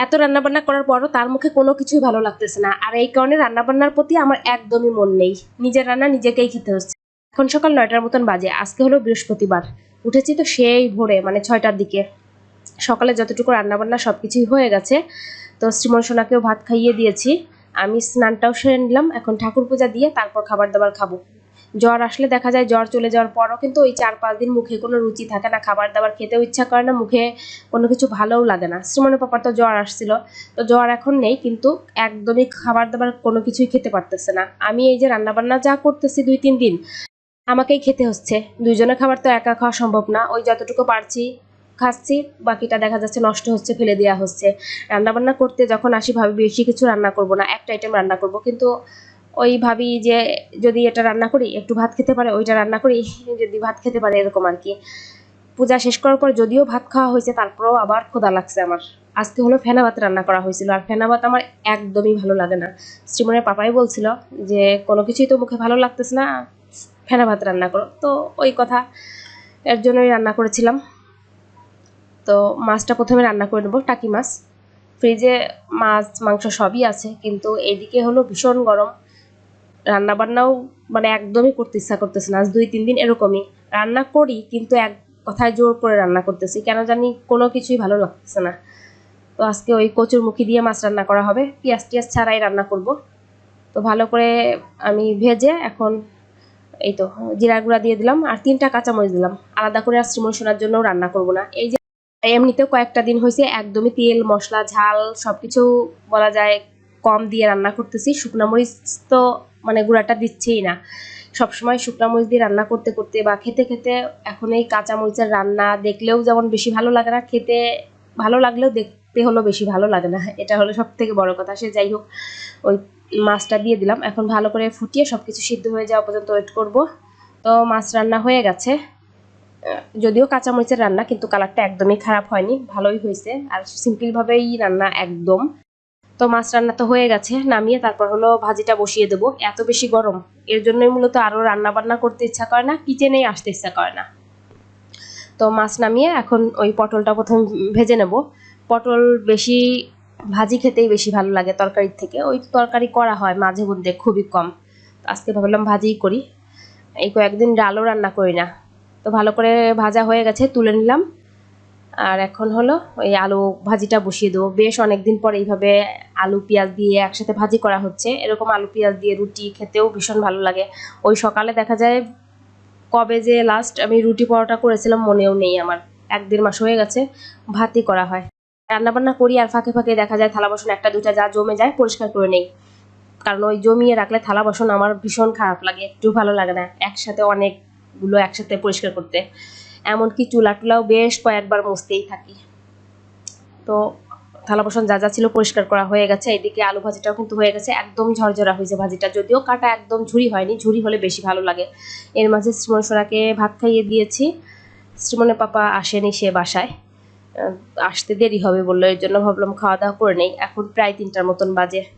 এত রান্নাবান্না করার পরও তার মুখে কোনো কিছুই ভালো লাগতেছে না। আর এই কারণে রান্নাবান্নার প্রতি আমার একদমই মন নেই। নিজের রান্না নিজেকেই খেতে হচ্ছে। এখন সকাল নয়টার মতন বাজে, আজকে হলো বৃহস্পতিবার। উঠেছি তো সেই ভোরে মানে ছয়টার দিকে। সকালে যতটুকু রান্নাবান্না সব কিছুই হয়ে গেছে, তো শ্রীমন সোনাকেও ভাত খাইয়ে দিয়েছি। আমি স্নানটাও সেরে নিলাম, এখন ঠাকুর পূজা দিয়ে তারপর খাবার দাবার খাব। জ্বর আসলে দেখা যায় জ্বর চলে যাওয়ার পরও কিন্তু ওই চার পাঁচ দিন মুখে কোনো রুচি থাকে না, খাবার দাবার খেতেও ইচ্ছা করে না, মুখে কোনো কিছু ভালোও লাগে না। শ্রীমনের পাপার তো জ্বর আসছিল, তো জ্বর এখন নেই কিন্তু একদমই খাবার দাবার কোনো কিছুই খেতে পারতেছে না। আমি এই যে রান্নাবান্না যা করতেছি দুই তিন দিন, আমাকেই খেতে হচ্ছে। দুইজনে খাবার তো একা খাওয়া সম্ভব না, ওই যতটুকু পারছি খাচ্ছি, বাকিটা দেখা যাচ্ছে নষ্ট হচ্ছে, ফেলে দেওয়া হচ্ছে। রান্নাবান্না করতে যখন আসি ভাবি বেশি কিছু রান্না করব না, একটা আইটেম রান্না করব, কিন্তু ওই ভাবি যে যদি এটা রান্না করি, একটু ভাত খেতে পারে, ওইটা রান্না করি, যদি ভাত খেতে পারে এরকম আর কি। পূজা শেষ করার পর যদিও ভাত খাওয়া হয়েছে, তারপরেও আবার ক্ষুধা লাগছে আমার। আজকে হলো ফেনা ভাত রান্না করা হয়েছিল, আর ফেনা ভাত আমার একদমই ভালো লাগে না। শ্রীমনের পাপাই বলছিল যে, কোনো কিছুই তো মুখে ভালো লাগতেছে না, ফেনা ভাত রান্না করো। তো ওই কথা, এর জন্যই রান্না করেছিলাম। তো মাছটা প্রথমে রান্না করে নেব, টাকি মাছ। ফ্রিজে মাছ, মাংস সবই আছে, কিন্তু এদিকে হলো ভীষণ গরম। রান্না বান্নাও মানে একদমই করতে ইচ্ছা করতেছে না। আজ দুই, তিন দিন এরকমই। রান্না করি, কিন্তু এক কথায় জোর করে রান্না করতেছি। কেন জানি কোনো কিছুই ভালো লাগতেছে না। তো আজকে ওই কচুর মুখি দিয়ে মাছ রান্না করা হবে। পেঁয়াজ, টিয়াজ ছাড়াই রান্না করব। তো ভালো করে আমি ভেজে এখন এই তো জিরা গুঁড়া দিয়ে দিলাম আর তিনটা কাঁচামরিচ দিলাম। আলাদা করে আর শ্রীমন শোনার জন্যও রান্না করব না। এই যে এমনিতেও কয়েকটা দিন হয়েছে একদমই তেল, মশলা, ঝাল সব সবকিছু বলা যায় কম দিয়ে রান্না করতেছি। শুকনো মরিচ তো মানে গুঁড়াটা দিচ্ছেই না। সবসময় শুকনো মরিচ দিয়ে রান্না করতে করতে বা খেতে খেতে এখন এই কাঁচা মরিচের রান্না দেখলেও যেমন বেশি ভালো লাগে না, খেতে ভালো লাগলেও দেখতে হলো বেশি ভালো লাগে না। এটা হলো সব থেকে বড় কথা। সে যাই হোক, ওই মাছটা দিয়ে দিলাম। এখন ভালো করে ফুটিয়ে সব কিছু সিদ্ধ হয়ে যাওয়া পর্যন্ত ওয়েট করব। তো মাছ রান্না হয়ে গেছে। যদিও কাঁচামরিচের রান্না, কিন্তু কালারটা একদমই খারাপ হয়নি। ভালোই হয়েছে। আর সিম্পলভাবেই রান্না একদম। তো মাছ রান্না তো হয়ে গেছে, নামিয়ে তারপর হলো ভাজিটা বসিয়ে দেবো। এত বেশি গরম, এর জন্যই মূলত আরও রান্না বান্না করতে ইচ্ছা করে না, কিচেনেই আসতে ইচ্ছা করে না। তো মাছ নামিয়ে এখন ওই পটলটা প্রথম ভেজে নেব। পটল বেশি, ভাজি খেতেই বেশি ভালো লাগে তরকারির থেকে। ওই তরকারি করা হয় মাঝে মধ্যে খুবই কম। আজকে ভাবলাম ভাজিই করি। এই কয়েকদিন ডালও রান্না করি না। তো ভালো করে ভাজা হয়ে গেছে, তুলে নিলাম। আর এখন হলো ওই আলু ভাজিটা বসিয়ে দেবো। বেশ অনেকদিন পর এইভাবে আলু পেঁয়াজ দিয়ে একসাথে ভাজি করা হচ্ছে। এরকম আলু পেঁয়াজ দিয়ে রুটি খেতেও ভীষণ ভালো লাগে। ওই সকালে দেখা যায় কবে যে লাস্ট আমি রুটি পরোটা করেছিলাম মনেও নেই আমার। এক দেড় মাস হয়ে গেছে ভাতই করা হয়। রান্নাবান্না করি আর ফাঁকে ফাঁকে দেখা যায় থালা বাসন একটা দুটা যা জমে যায় পরিষ্কার করে নেই। কারণ ওই জমিয়ে রাখলে থালা বাসন আমার ভীষণ খারাপ লাগে, একটু ভালো লাগে না। একসাথে অনেকগুলো একসাথে পরিষ্কার করতে। এমনকি চুলা টুলাও বেশ কয়েকবার মুছতেই থাকি। তো থালা বাসন যা যা ছিল পরিষ্কার করা হয়ে গেছে, এদিকে আলু ভাজিটাও কিন্তু হয়ে গেছে, একদম ঝরঝরা হয়েছে ভাজিটা। যদিও কাটা একদম ঝুরি হয়নি ঝুরি হলে বেশি ভালো লাগে। এর মাঝে শ্রীমন সোনাকে ভাত খাইয়ে দিয়েছি। শ্রীমনের পাপা আসেনি সে বাসায়। আসতে দেরি হবে বলল, এর জন্য ভাবলাম খাওয়া দাওয়া করে নেই। এখন প্রায় তিনটার মতন বাজে।